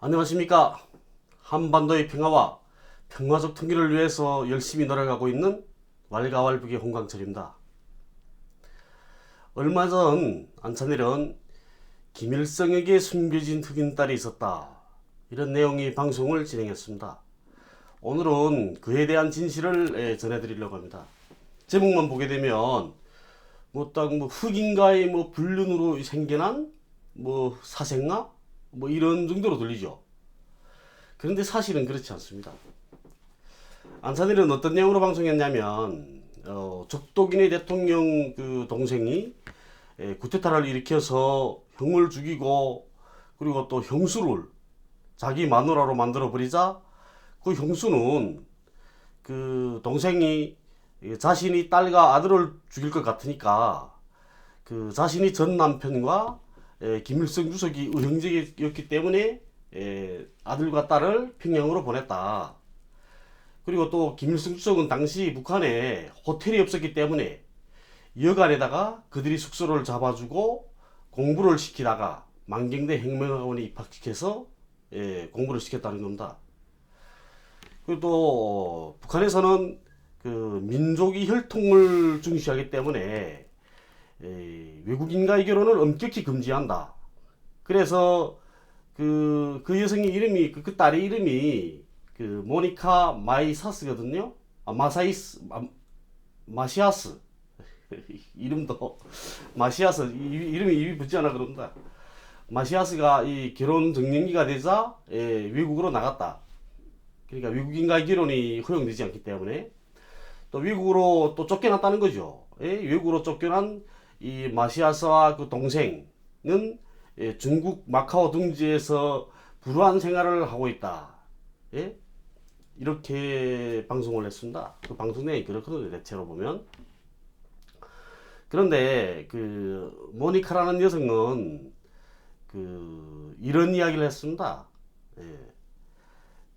안녕하십니까. 한반도의 평화와 평화적 통일을 위해서 열심히 노력하고 있는 왈가왈부의 홍광철입니다. 얼마 전 안찬일은 김일성에게 숨겨진 흑인 딸이 있었다. 이런 내용의 방송을 진행했습니다. 오늘은 그에 대한 진실을 예, 전해드리려고 합니다. 제목만 보게 되면 뭐딱뭐 흑인과의 뭐 불륜으로 생겨난 뭐 사생아 뭐 이런 정도로 들리죠. 그런데 사실은 그렇지 않습니다. 안산일은 어떤 내용으로 방송했냐면 어, 적독인의 대통령 그 동생이 에, 구테타를 일으켜서 형을 죽이고 그리고 또 형수를 자기 마누라로 만들어 버리자 그 형수는 그 동생이 자신이 딸과 아들을 죽일 것 같으니까 그 자신이 전 남편과 에, 김일성 주석이 의형제였기 때문에 에, 아들과 딸을 평양으로 보냈다. 그리고 또 김일성 주석은 당시 북한에 호텔이 없었기 때문에 여간에다가 그들이 숙소를 잡아주고 공부를 시키다가 만경대 혁명학원에 입학시켜서 예, 공부를 시켰다는 겁니다. 그리고 또 북한에서는 그 민족이 혈통을 중시하기 때문에 에, 외국인과의 결혼을 엄격히 금지한다. 그래서 그, 그 여성의 이름이, 그, 그 딸의 이름이 그 모니카 마이사스거든요. 아, 마사이스, 마, 마시아스. 이름도 마시아스, 이, 이름이 입이 붙지 않아 그런다. 마시아스가 이 결혼 정년기가 되자 예, 외국으로 나갔다. 그러니까 외국인과의 결혼이 허용되지 않기 때문에 또 외국으로 또 쫓겨났다는 거죠. 예, 외국으로 쫓겨난 이 마시아스와 그 동생은 예, 중국 마카오 등지에서 불우한 생활을 하고 있다. 예? 이렇게 방송을 했습니다. 그 방송 내용이 그렇거든요. 대체로 보면. 그런데 그 모니카라는 여성은 그 이런 이야기를 했습니다. 예.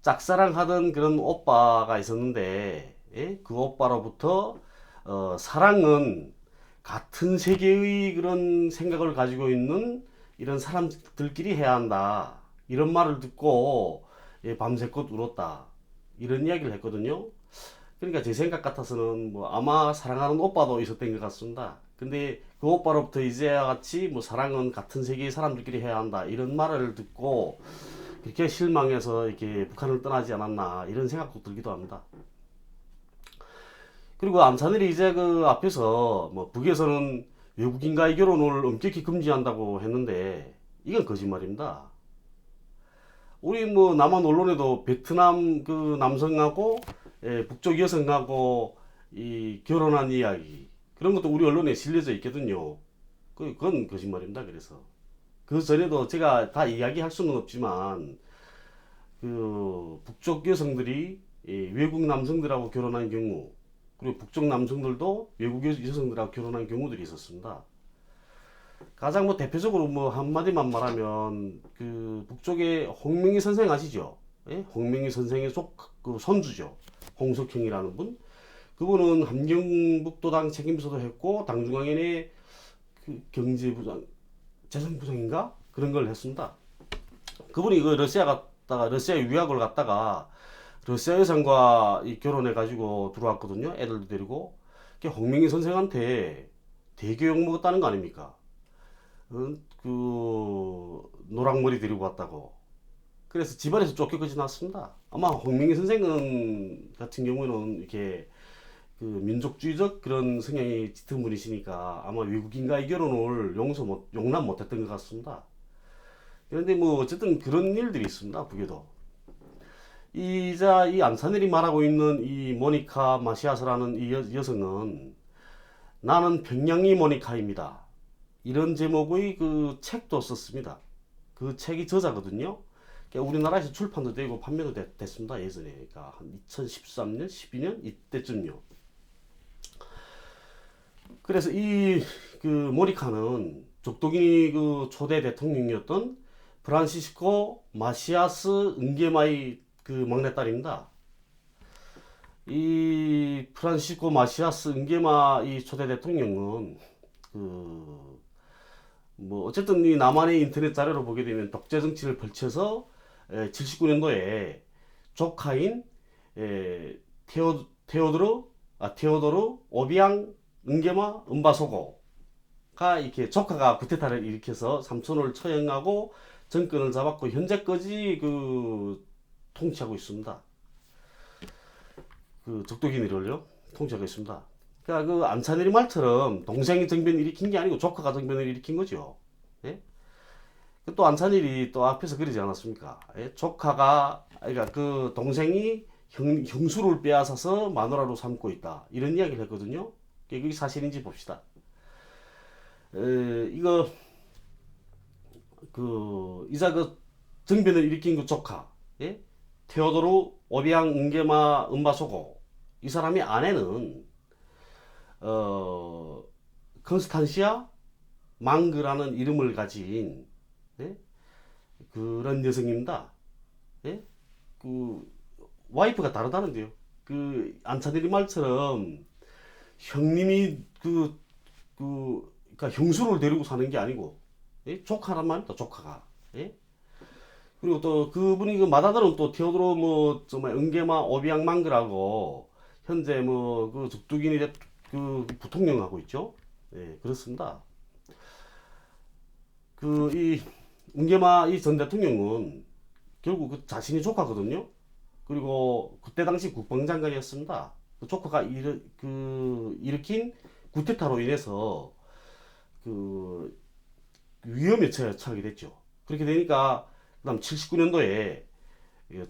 짝사랑하던 그런 오빠가 있었는데 예? 그 오빠로부터 어, 사랑은 같은 세계의 그런 생각을 가지고 있는 이런 사람들끼리 해야 한다. 이런 말을 듣고 예, 밤새껏 울었다. 이런 이야기를 했거든요. 그러니까 제 생각 같아서는 뭐 아마 사랑하는 오빠도 있었던 것 같습니다. 근데 그 오빠로부터 이제와 같이 뭐 사랑은 같은 세계의 사람들끼리 해야 한다. 이런 말을 듣고 그렇게 실망해서 이렇게 북한을 떠나지 않았나 이런 생각도 들기도 합니다. 그리고 암산일이 이제 그 앞에서 뭐 북에서는 외국인과의 결혼을 엄격히 금지한다고 했는데 이건 거짓말입니다. 우리 뭐 남한 언론에도 베트남 그 남성하고 예, 북쪽 여성하고 이 결혼한 이야기 그런 것도 우리 언론에 실려져 있거든요. 그- 그건 거짓말입니다. 그래서 그 전에도 제가 다 이야기할 수는 없지만 그 북쪽 여성들이 이 외국 남성들하고 결혼한 경우 그리고 북쪽 남성들도 외국 여- 여성들하고 결혼한 경우들이 있었습니다. 가장 뭐 대표적으로 뭐 한마디만 말하면 그 북쪽에 홍명희 선생 아시죠? 예? 홍명희 선생의 속그 손주죠. 홍석형이라는 분. 그분은 함경북도당 책임서도 했고 당중앙인의 그 경제부장, 재정부장인가 그런 걸 했습니다. 그분이 그 러시아 갔다가 러시아 유학을 갔다가 러시아 여성과 이 결혼해 가지고 들어왔거든요. 애들도 데리고. 그 홍명희 선생한테 되게 욕 먹었다는 거 아닙니까? 어, 그 노랑머리 데리고 왔다고. 그래서 집안에서 쫓겨까지 났습니다. 아마 홍명희 선생은 같은 경우는 이렇게 그 민족주의적 그런 성향이 짙은 분이시니까 아마 외국인과의 결혼을 용서 못, 용납 못 했던 것 같습니다. 그런데 뭐 어쨌든 그런 일들이 있습니다. 북에도. 이자 이 안산일이 말하고 있는 이 모니카 마시아스라는 이 여, 여성은 나는 평양이 모니카입니다. 이런 제목의 그 책도 썼습니다. 그 책이 저자거든요. 그러니까 우리나라에서 출판도 되고 판매도 됐, 됐습니다. 예전에. 그러니까 한 2013년, 12년 이때쯤요. 그래서 이 그 모니카는 족독인이 그 초대 대통령이었던 프란시스코 마시아스 은게마의 그 막내딸입니다. 이 프란시스코 마시아스 은게마 이 초대 대통령은 그 뭐 어쨌든 이 남한의 인터넷 자료를 보게 되면 독재 정치를 펼쳐서 79년도에 조카인 에, 테오 테오드로 아 테오도르 오비앙 은게마 은바소고가 이렇게 조카가 구테타를 일으켜서 삼촌을 처형하고 정권을 잡았고 현재까지 그 통치하고 있습니다. 그 적도기니를요 통치하고 있습니다. 그러니까 그 안찬일이 말처럼 동생이 정변을 일으킨 게 아니고 조카가 정변을 일으킨 거죠. 예? 또 안찬일이 또 앞에서 그러지 않았습니까? 예? 조카가 그러니까 그 동생이 형, 형수를 빼앗아서 마누라로 삼고 있다 이런 이야기를 했거든요. 그게 사실인지 봅시다. 에, 이거 그 이자 그 정변을 일으킨 그 조카 예? 테오도르 오비앙 은게마 은바소고 이 사람의 아내는 어 컨스탄시아 망그라는 이름을 가진 예? 그런 여성입니다. 예? 그 와이프가 다르다는데요. 그 안차들이 말처럼 형님이 그, 그, 그니까 형수를 데리고 사는 게 아니고, 예? 조카란 말입니다, 조카가. 예? 그리고 또 그분이 그 마다들은 또 테오드로 뭐, 정말 은게마 오비앙 망그라고, 현재 뭐, 그 적두기니 그 부통령 하고 있죠. 예, 그렇습니다. 그, 이, 은게마 이 전 대통령은 결국 그 자신이 조카거든요. 그리고 그때 당시 국방장관이었습니다. 그 조카가 일으, 그 일으킨 구테타로 인해서 그 위험에 처- 처하게 됐죠. 그렇게 되니까 그다음 79년도에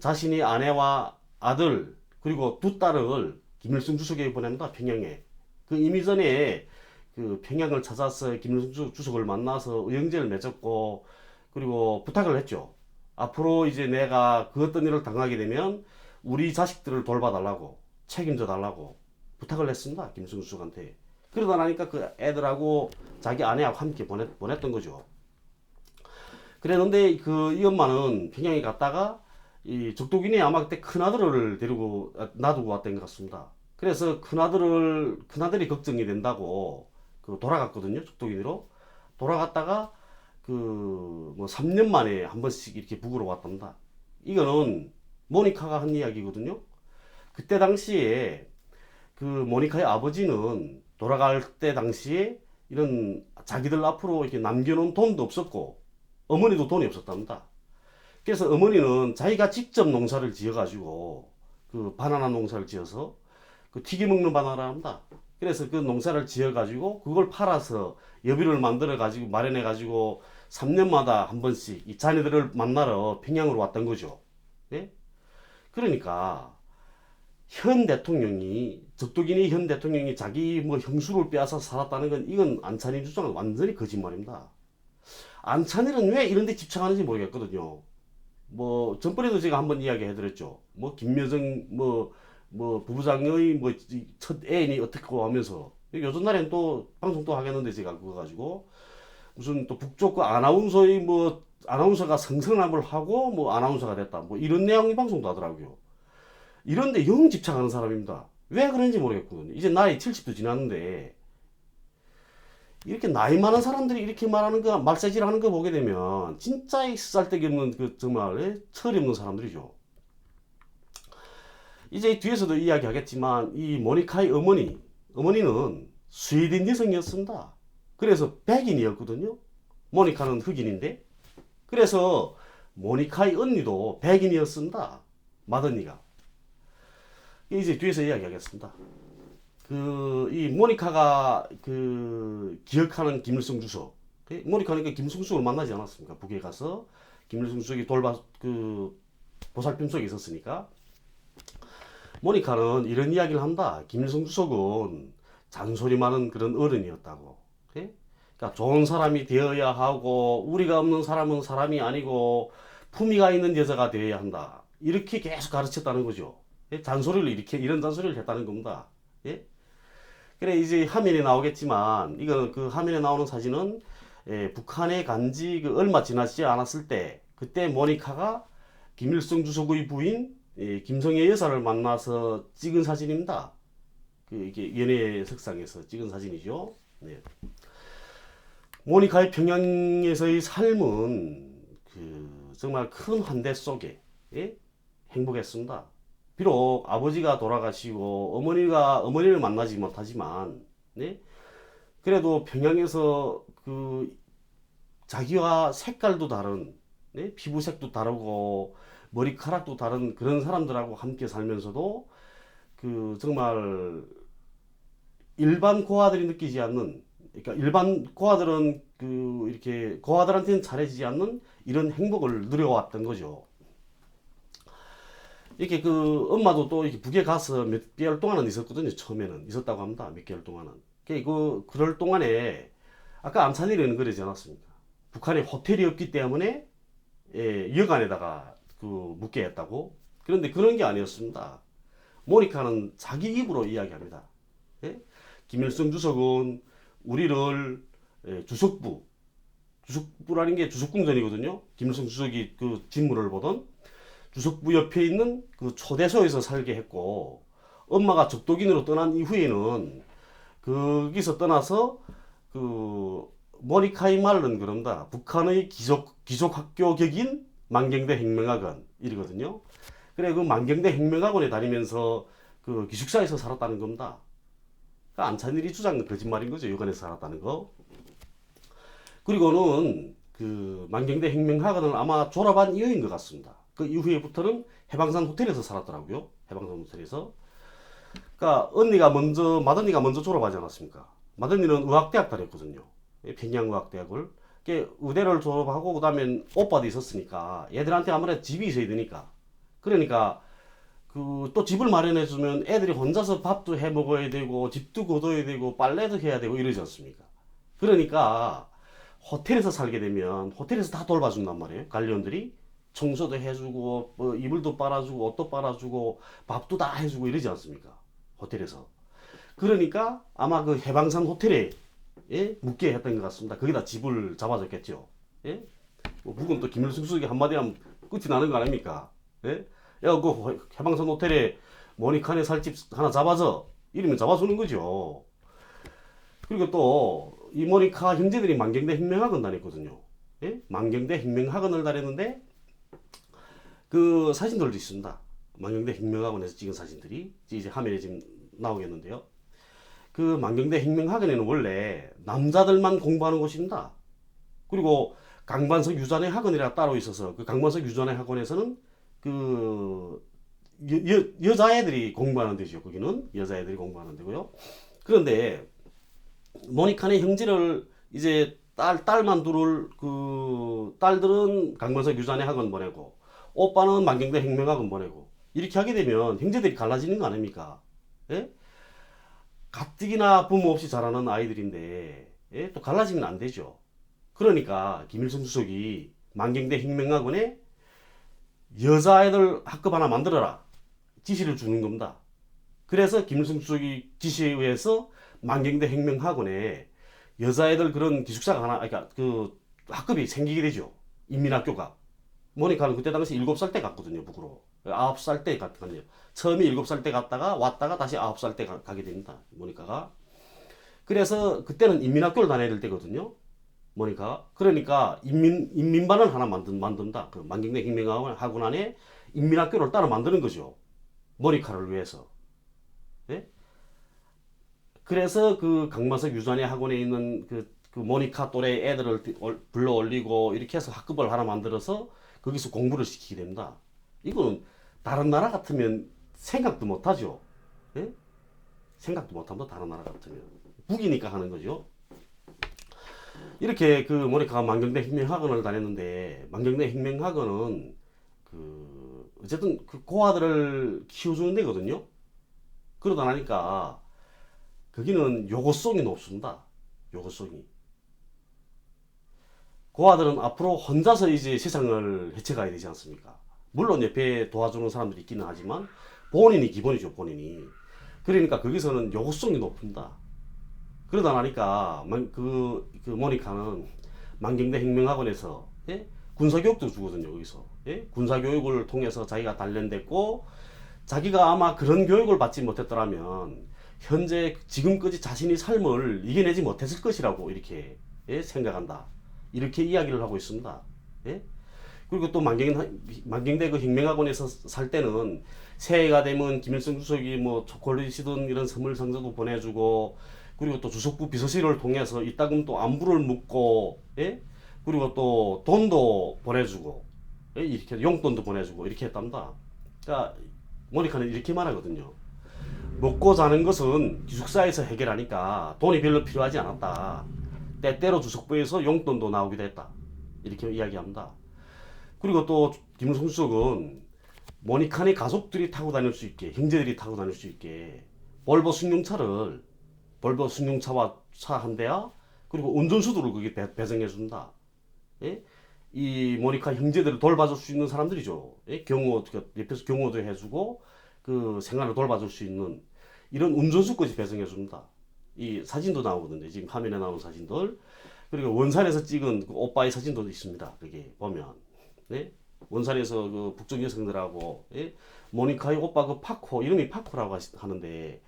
자신이 아내와 아들 그리고 두 딸을 김일성 주석에게 보냅니다. 평양에. 그 이미 전에 그 평양을 찾아서 김일성 주- 주석을 만나서 의형제를 맺었고 그리고 부탁을 했죠. 앞으로 이제 내가 그 어떤 일을 당하게 되면 우리 자식들을 돌봐달라고 책임져 달라고 부탁을 했습니다. 김승수 주석한테. 그러다 나니까 그 애들하고 자기 아내하고 함께 보냈, 보냈던 거죠. 그랬는데 그 이 엄마는 평양에 갔다가 이 적도기니 아마 그때 큰아들을 데리고 아, 놔두고 왔던 것 같습니다. 그래서 큰아들을 큰아들이 걱정이 된다고 그 돌아갔거든요. 적도기니로 돌아갔다가 그 뭐 3년 만에 한 번씩 이렇게 북으로 왔답니다. 이거는 모니카가 한 이야기거든요. 그때 당시에 그 모니카의 아버지는 돌아갈 때 당시에 이런 자기들 앞으로 이렇게 남겨놓은 돈도 없었고 어머니도 돈이 없었답니다. 그래서 어머니는 자기가 직접 농사를 지어가지고 그 바나나 농사를 지어서 그 튀겨 먹는 바나나를 합니다. 그래서 그 농사를 지어가지고 그걸 팔아서 여비를 만들어가지고 마련해가지고 3년마다 한 번씩 이 자녀들을 만나러 평양으로 왔던 거죠. 예? 그러니까 현 대통령이 적도기니 현 대통령이 자기 뭐 형수를 빼앗아 살았다는 건 이건 안찬일 주장은 완전히 거짓말입니다. 안찬일은 왜 이런 데 집착하는지 모르겠거든요. 뭐 전번에도 제가 한번 이야기 해드렸죠. 뭐 김여정 뭐 뭐 부부장의 뭐 첫 애인이 어떻고 하면서 요즘 날엔 또 방송 또 하겠는데 제가 그거 가지고 무슨 또 북쪽 아나운서의 뭐 아나운서가 성성남을 하고 뭐 아나운서가 됐다 뭐 이런 내용의 방송도 하더라고요. 이런데 영 집착하는 사람입니다. 왜 그런지 모르겠거든요. 이제 나이 70도 지났는데 이렇게 나이 많은 사람들이 이렇게 말하는 거 말세질 하는 거 보게 되면 진짜 이 쓰잘데기 없는 그 정말 철이 없는 사람들이죠. 이제 뒤에서도 이야기하겠지만 이 모니카의 어머니 어머니는 스웨덴 여성이었습니다. 그래서 백인이었거든요. 모니카는 흑인인데 그래서 모니카의 언니도 백인이었습니다. 맏언니가. 이제 뒤에서 이야기하겠습니다. 그, 이 모니카가 그 기억하는 김일성 주석. 그 모니카는 그 김일성 주석을 만나지 않았습니까? 북에 가서 김일성 주석이 돌봐, 그, 보살핌 속에 있었으니까. 모니카는 이런 이야기를 한다. 김일성 주석은 잔소리 많은 그런 어른이었다고. 예? 그러니까 좋은 사람이 되어야 하고 우리가 없는 사람은 사람이 아니고 품위가 있는 여자가 되어야 한다. 이렇게 계속 가르쳤다는 거죠. 예? 잔소리를 이렇게 이런 잔소리를 했다는 겁니다. 예? 그래 이제 화면에 나오겠지만 이거 그 화면에 나오는 사진은 예, 북한에 간지 그 얼마 지나지 않았을 때 그때 모니카가 김일성 주석의 부인 예, 김성애 여사를 만나서 찍은 사진입니다. 그 이게 연예 석상에서 찍은 사진이죠. 네. 모니카의 평양에서의 삶은 그 정말 큰 환대 속에 예? 행복했습니다. 비록 아버지가 돌아가시고 어머니가 어머니를 만나지 못하지만 네? 그래도 평양에서 그 자기와 색깔도 다른 네? 피부색도 다르고 머리카락도 다른 그런 사람들하고 함께 살면서도 그 정말 일반 고아들이 느끼지 않는 그러니까 일반 고아들은 그 이렇게 고아들한테는 잘해지지 않는 이런 행복을 누려왔던 거죠. 이렇게 그 엄마도 또 이렇게 북에 가서 몇 개월 동안은 있었거든요. 처음에는 있었다고 합니다. 몇 개월 동안은. 그그 그럴 동안에 아까 암산이라는 그러지 않았습니까? 북한에 호텔이 없기 때문에 예, 여관에다가 그 묵게 했다고. 그런데 그런 게 아니었습니다. 모니카는 자기 입으로 이야기합니다. 예? 김일성 주석은 우리를 예, 주석부, 주석부라는 게 주석궁전이거든요. 김일성 주석이 그 직무를 보던 주석부 옆에 있는 그 초대소에서 살게 했고 엄마가 적도긴으로 떠난 이후에는 거기서 떠나서 그 모니카이 말은 그런다. 북한의 기속 기속학교 격인 만경대 혁명학원 이러거든요. 그래 그 만경대 혁명학원에 다니면서 그 기숙사에서 살았다는 겁니다. 그 안찬일이 주장은 거짓말인 거죠. 여관에서 살았다는 거. 그리고는 그 만경대 혁명학원을 아마 졸업한 이후인 것 같습니다. 그 이후에부터는 해방산 호텔에서 살았더라고요. 해방산 호텔에서. 그러니까 언니가 먼저 맏언니가 먼저 졸업하지 않았습니까? 맏언니는 의학대학 다녔거든요. 예, 평양의학대학을. 그 의대를 졸업하고 그다음에 오빠도 있었으니까 얘들한테 아무래도 집이 있어야 되니까. 그러니까 그 또 집을 마련해 주면 애들이 혼자서 밥도 해 먹어야 되고 집도 거둬야 되고 빨래도 해야 되고 이러지 않습니까? 그러니까 호텔에서 살게 되면 호텔에서 다 돌봐준단 말이에요. 관리원들이 청소도 해주고 뭐 이불도 빨아주고 옷도 빨아주고 밥도 다 해주고 이러지 않습니까? 호텔에서. 그러니까 아마 그 해방산 호텔에 예? 묵게 했던 것 같습니다. 거기다 집을 잡아줬겠죠. 예? 뭐 북은 또 김일성 수석이 한마디 하면 끝이 나는 거 아닙니까? 예? 야, 그 해방산 호텔에 모니칸에 살 집 하나 잡아줘. 이러면 잡아주는 거죠. 그리고 또 이 모니카 형제들이 만경대 혁명학원 다녔거든요. 예? 만경대 혁명학원을 다녔는데 그 사진들도 있습니다. 만경대 혁명학원에서 찍은 사진들이 이제 화면에 지금 나오겠는데요. 그 만경대 혁명학원에는 원래 남자들만 공부하는 곳입니다. 그리고 강반석 유전의 학원이라 따로 있어서 그 강반석 유전의 학원에서는 그 여, 여, 여자애들이 공부하는 데죠. 거기는 여자애들이 공부하는 데고요. 그런데 모니카네 형제를 이제 딸 딸만 둘을 그 딸들은 강반석 유전의 학원 보내고 오빠는 만경대 혁명학원 보내고 이렇게 하게 되면 형제들이 갈라지는 거 아닙니까? 예? 가뜩이나 부모 없이 자라는 아이들인데 예? 또 갈라지면 안 되죠. 그러니까 김일성 주석이 만경대 혁명학원에 여자아이들 학급 하나 만들어라 지시를 주는 겁니다. 그래서 김일성 주석이 지시에 의해서 만경대 혁명학원에 여자애들 그런 기숙사가 하나, 그러니까 그 학급이 생기게 되죠. 인민학교가. 모니카는 그때 당시 7살 때 갔거든요, 북으로. 9살 때 갔거든요. 처음에 7살 때 갔다가 왔다가 다시 9살 때 가, 게 됩니다, 모니카가. 그래서 그때는 인민학교를 다녀야 될 때거든요, 모니카. 그러니까 인민, 인민반을 하나 만든, 만든다. 그 만경대 혁명학원 안에 인민학교를 따로 만드는 거죠. 모니카를 위해서. 예? 그래서 그 강마석 유전의 학원에 있는 그, 그 모니카 또래 애들을 불러 올리고 이렇게 해서 학급을 하나 만들어서 거기서 공부를 시키게 됩니다. 이거는 다른 나라 같으면 생각도 못 하죠. 예? 생각도 못 합니다. 다른 나라 같으면. 북이니까 하는 거죠. 이렇게 그 모니카가 만경대 혁명학원을 다녔는데 만경대 혁명학원은 그 어쨌든 그 고아들을 키워주는 데거든요. 그러다 나니까 거기는 요구성이 높습니다. 요구성이. 고아들은 앞으로 혼자서 이제 세상을 헤쳐가야 되지 않습니까? 물론 옆에 도와주는 사람들이 있기는 하지만 본인이 기본이죠, 본인이. 그러니까 거기서는 요구성이 높습니다. 그러다 나니까 그, 그 모니카는 만경대 혁명학원에서 예? 군사교육도 주거든요, 거기서. 예? 군사교육을 통해서 자기가 단련됐고 자기가 아마 그런 교육을 받지 못했더라면 현재 지금까지 자신이 삶을 이겨내지 못했을 것이라고 이렇게 예? 생각한다. 이렇게 이야기를 하고 있습니다. 예? 그리고 또 만경 만경대 그 혁명학원에서 살 때는 새해가 되면 김일성 주석이 뭐 초콜릿이든 이런 선물 상자도 보내주고 그리고 또 주석부 비서실을 통해서 이따금 또 안부를 묻고 예? 그리고 또 돈도 보내주고 예? 이렇게 용돈도 보내주고 이렇게 했답니다. 그러니까 모니카는 이렇게 말하거든요. 먹고 자는 것은 기숙사에서 해결하니까 돈이 별로 필요하지 않았다. 때때로 주석부에서 용돈도 나오기도 했다. 이렇게 이야기합니다. 그리고 또 김일성 주석은 모니칸의 가족들이 타고 다닐 수 있게 형제들이 타고 다닐 수 있게 볼보 승용차를 볼보 승용차와 차 한 대야 그리고 운전수들을 거기 배, 배정해 준다. 예? 이 모니카 형제들을 돌봐줄 수 있는 사람들이죠. 예? 경호 그 옆에서 경호도 해주고 그 생활을 돌봐줄 수 있는 이런 운전수까지 배정해 줍니다. 이 사진도 나오거든요. 지금 화면에 나오는 사진들 그리고 원산에서 찍은 그 오빠의 사진도 있습니다. 거기 보면 네? 원산에서 그 북쪽 여성들하고 예? 모니카의 오빠 그 파코 이름이 파코라고 하는데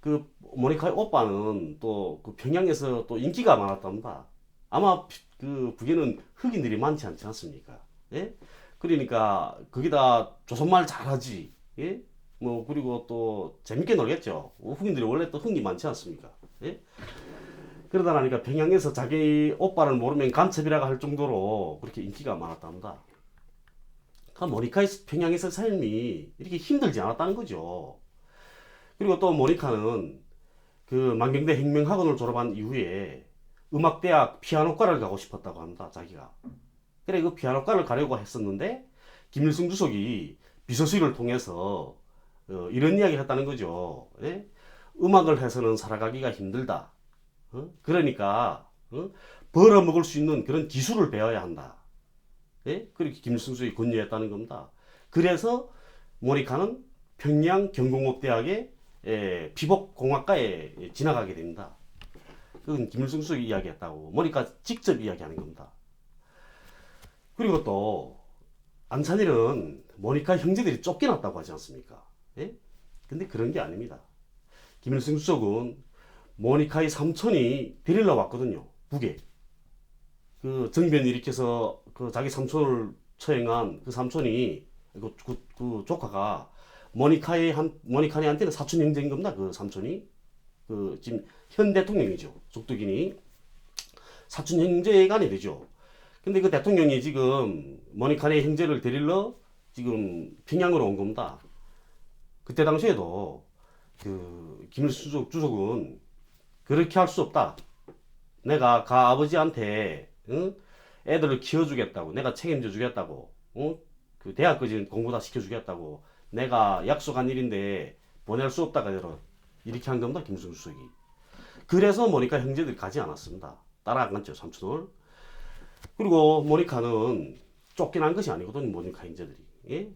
그 모니카의 오빠는 또 그 평양에서 또 인기가 많았답니다. 아마 피- 그 북에는 흑인들이 많지 않지 않습니까? 예? 그러니까 거기다 조선말 잘하지. 예? 뭐 그리고 또 재밌게 놀겠죠. 흑인들이 원래 또 흥이 많지 않습니까? 예? 그러다 보니까 평양에서 자기 오빠를 모르면 간첩이라고 할 정도로 그렇게 인기가 많았답니다. 그 모니카의 평양에서 삶이 이렇게 힘들지 않았다는 거죠. 그리고 또 모니카는 그 만경대 혁명학원을 졸업한 이후에 음악대학 피아노과를 가고 싶었다고 합니다. 자기가. 그래 그 피아노과를 가려고 했었는데 김일성 주석이 비서실을 통해서 어, 이런 이야기를 했다는 거죠. 예? 음악을 해서는 살아가기가 힘들다. 어? 그러니까 어? 벌어먹을 수 있는 그런 기술을 배워야 한다. 예? 그렇게 주석이 권유했다는 겁니다. 그래서 모니카는 평양 경공업대학의 예, 피복공학과에 진학하게 됩니다. 그건 김일성 주석이 이야기했다고 모니카 직접 이야기하는 겁니다. 그리고 또 안찬일은 모니카 형제들이 쫓겨났다고 하지 않습니까? 예? 근데 그런 게 아닙니다. 김일성 주석은 모니카의 삼촌이 데리러 왔거든요. 북에. 그 정변 일으켜서 그 자기 삼촌을 처형한 그 삼촌이 그, 그, 그 조카가 모니카의 한 모니카네한테는 사촌 형제인 겁니다. 그 삼촌이 그 지금 현 대통령이죠. 족두기니 사촌 형제간이 되죠. 근데 그 대통령이 지금 모니카네 형제를 데리러 지금 평양으로 온 겁니다. 그때 당시에도 그 김일수 주석, 주석은 그렇게 할 수 없다. 내가 가 아버지한테 응? 애들을 키워주겠다고, 내가 책임져 주겠다고, 응? 그 대학까지 공부 다 시켜주겠다고, 내가 약속한 일인데 보낼 수 없다 그대로 이렇게 한 겁니다 김일성 주석이. 그래서 모니카 형제들이 가지 않았습니다. 따라갔죠 삼촌을. 그리고 모니카는 쫓겨난 것이 아니거든요 모니카 형제들이. 예?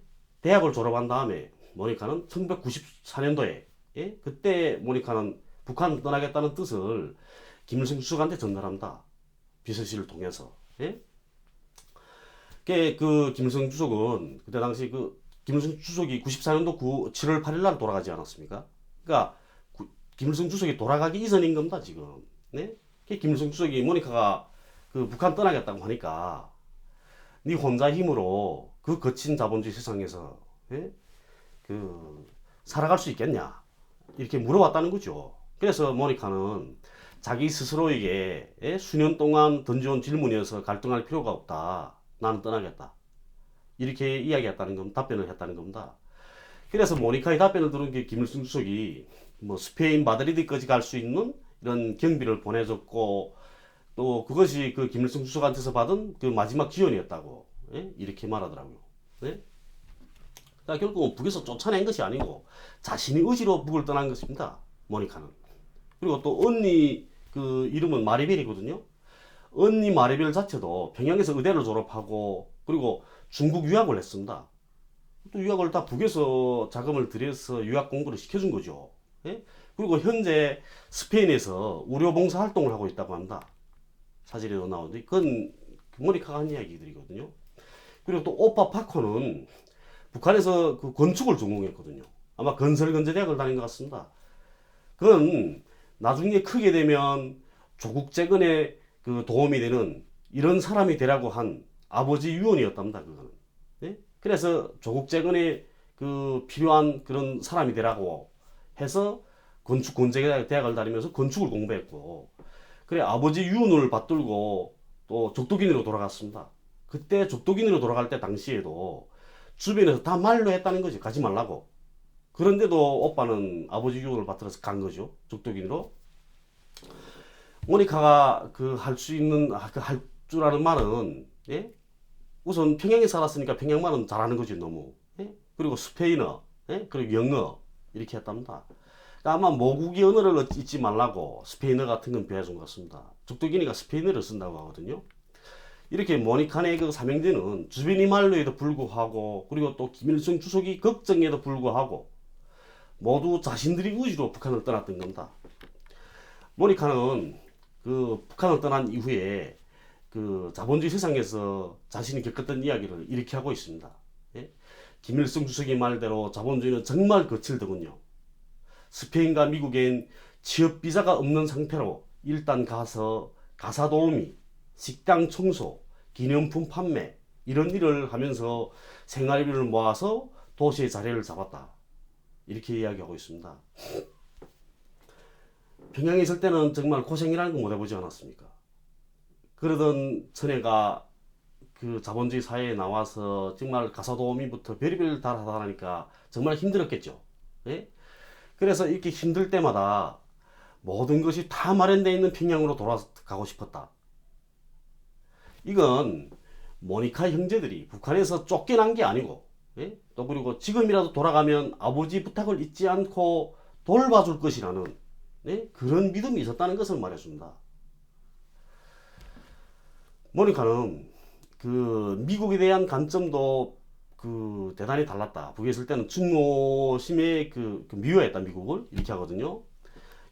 대학을 졸업한 다음에 모니카는 1994년도에 예? 그때 모니카는 북한 떠나겠다는 뜻을 김일성 주석한테 전달합니다. 비서실을 통해서. 예? 그 김일성 주석은 그때 당시 그 김일성 주석이 94년도 9, 7월 8일 날 돌아가지 않았습니까? 그러니까 구- 김일성 주석이 돌아가기 이전인 겁니다 지금. 네? 김일성 주석이 모니카가 그 북한 떠나겠다고 하니까 네 혼자 힘으로 그 거친 자본주의 세상에서 예? 그 살아갈 수 있겠냐 이렇게 물어봤다는 거죠. 그래서 모니카는 자기 스스로에게 예? 수년 동안 던져온 질문이어서 갈등할 필요가 없다. 나는 떠나겠다. 이렇게 이야기했다는 겁, 답변을 했다는 겁니다. 그래서 모니카의 답변을 들은 게 김일성 주석이 뭐 스페인 마드리드까지 갈 수 있는 이런 경비를 보내줬고 또 그것이 그 김일성 주석한테서 받은 그 마지막 기원이었다고 예? 이렇게 말하더라고요. 네? 그러니까 결국 북에서 쫓아낸 것이 아니고 자신의 의지로 북을 떠난 것입니다. 모니카는. 그리고 또 언니 그 이름은 마리벨이거든요. 언니 마리벨 자체도 평양에서 의대를 졸업하고 그리고 중국 유학을 했습니다. 또 유학을 다 북에서 자금을 들여서 유학 공부를 시켜준 거죠. 예? 그리고 현재 스페인에서 의료봉사 활동을 하고 있다고 합니다. 사진에도 나오는데 그건 모니카가 한 이야기들이거든요. 그리고 또 오빠 파코는 북한에서 그 건축을 전공했거든요. 아마 건설 건설대학을 다닌 것 같습니다. 그건 나중에 크게 되면 조국 재건에 그 도움이 되는 이런 사람이 되라고 한 아버지 유언이었답니다. 그거는. 예? 그래서 조국 재건에 그 필요한 그런 사람이 되라고 해서 건축 건재대 대학을 다니면서 건축을 공부했고 그래 아버지 유언을 받들고 또 족도긴으로 돌아갔습니다. 그때 족도긴으로 돌아갈 때 당시에도 주변에서 다 말로 했다는 거지 가지 말라고. 그런데도 오빠는 아버지 유언을 받들어서 간 거죠 족도긴으로. 모니카가 그 할 수 있는 그 할 줄 아는 말은 예? 우선 평양에 살았으니까 평양 말은 잘하는 거지 너무. 예? 그리고 스페인어, 예? 그리고 영어 이렇게 했답니다. 그러니까 아마 모국의 언어를 잊지 말라고 스페인어 같은 건 배워준 것 같습니다. 족도기니가 스페인어를 쓴다고 하거든요. 이렇게 모니카의 그 삼형제는 주변이 말로에도 불구하고 그리고 또 김일성 주석이 걱정에도 불구하고 모두 자신들이 의지로 북한을 떠났던 겁니다. 모니카는 그 북한을 떠난 이후에 그 자본주의 세상에서 자신이 겪었던 이야기를 이렇게 하고 있습니다. 예? 김일성 주석의 말대로 자본주의는 정말 거칠더군요. 스페인과 미국엔 취업 비자가 없는 상태로 일단 가서 가사 도우미, 식당 청소, 기념품 판매 이런 일을 하면서 생활비를 모아서 도시의 자리를 잡았다. 이렇게 이야기하고 있습니다. 평양에 있을 때는 정말 고생이라는 거 못 해보지 않았습니까? 그러던 천혜가 그 자본주의 사회에 나와서 정말 가사도우미부터 별의별 다 하다 하니까 정말 힘들었겠죠. 예? 그래서 이렇게 힘들 때마다 모든 것이 다 마련되어 있는 평양으로 돌아가고 싶었다. 이건 모니카 형제들이 북한에서 쫓겨난 게 아니고 예? 또 그리고 지금이라도 돌아가면 아버지 부탁을 잊지 않고 돌봐줄 것이라는 예? 그런 믿음이 있었다는 것을 말해줍니다. 모니카는 그 미국에 대한 관점도 그 대단히 달랐다. 북에 있을 때는 중노심에 그, 그 미워했다 미국을 이렇게 하거든요.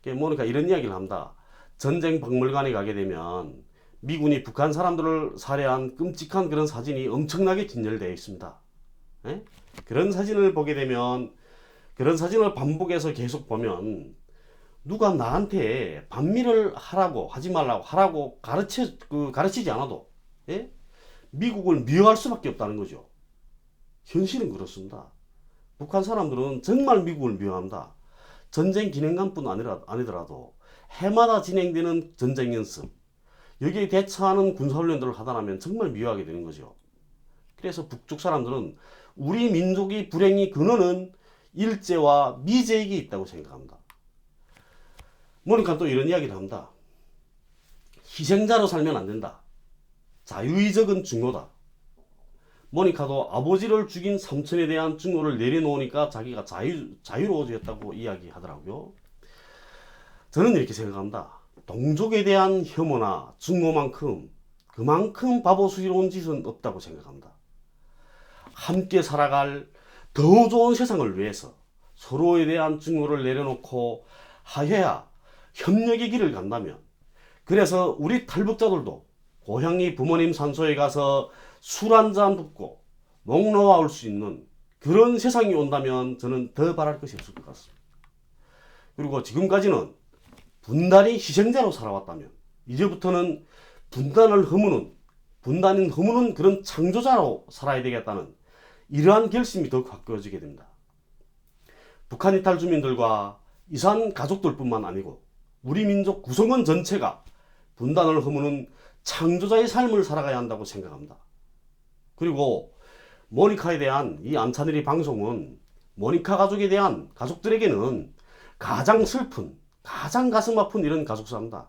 모니카 이런 이야기를 합니다. 전쟁 박물관에 가게 되면 미군이 북한 사람들을 살해한 끔찍한 그런 사진이 엄청나게 진열되어 있습니다. 예? 그런 사진을 보게 되면 그런 사진을 반복해서 계속 보면 누가 나한테 반미를 하라고 하지 말라고 하라고 가르쳐 그 가르치지 않아도 예? 미국을 미워할 수밖에 없다는 거죠. 현실은 그렇습니다. 북한 사람들은 정말 미국을 미워합니다. 전쟁 기념관뿐 아니라, 아니더라도 해마다 진행되는 전쟁 연습 여기에 대처하는 군사훈련들을 하다 나면 정말 미워하게 되는 거죠. 그래서 북쪽 사람들은 우리 민족의 불행의 근원은 일제와 미제에게 있다고 생각합니다. 모니카 또 이런 이야기를 합니다. 희생자로 살면 안 된다. 자유의적은 중요다. 모니카도 아버지를 죽인 삼촌에 대한 증오를 내려놓으니까 자기가 자유, 자유로워졌다고 이야기하더라고요. 저는 이렇게 생각합니다. 동족에 대한 혐오나 증오만큼 그만큼 바보스러운 짓은 없다고 생각합니다. 함께 살아갈 더 좋은 세상을 위해서 서로에 대한 증오를 내려놓고 하해야 협력의 길을 간다면 그래서 우리 탈북자들도 고향이 부모님 산소에 가서 술 한잔 붓고 목 놓아 올 수 있는 그런 세상이 온다면 저는 더 바랄 것이 없을 것 같습니다. 그리고 지금까지는 분단이 희생자로 살아왔다면 이제부터는 분단을 허무는 분단인 허무는 그런 창조자로 살아야 되겠다는 이러한 결심이 더욱 확고해지게 됩니다. 북한 이탈 주민들과 이산 가족들뿐만 아니고 우리 민족 구성원 전체가 분단을 허무는 창조자의 삶을 살아가야 한다고 생각합니다. 그리고 모니카에 대한 이 안찬일이 방송은 모니카 가족에 대한 가족들에게는 가장 슬픈, 가장 가슴 아픈 이런 가족사입니다.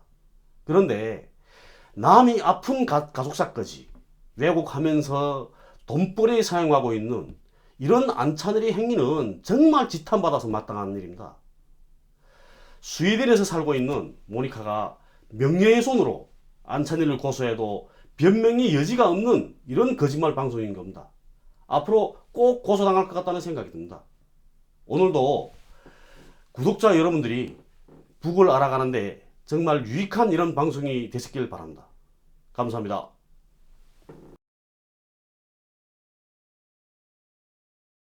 그런데 남이 아픈 가, 가족사까지 왜곡하면서 돈벌이에 사용하고 있는 이런 안찬일의 행위는 정말 지탄받아서 마땅한 일입니다. 스웨덴에서 살고 있는 모니카가 명예의 손으로 안찬일을 고소해도 변명의 여지가 없는 이런 거짓말 방송인 겁니다. 앞으로 꼭 고소당할 것 같다는 생각이 듭니다. 오늘도 구독자 여러분들이 북을 알아가는데 정말 유익한 이런 방송이 되셨길 바랍니다. 감사합니다.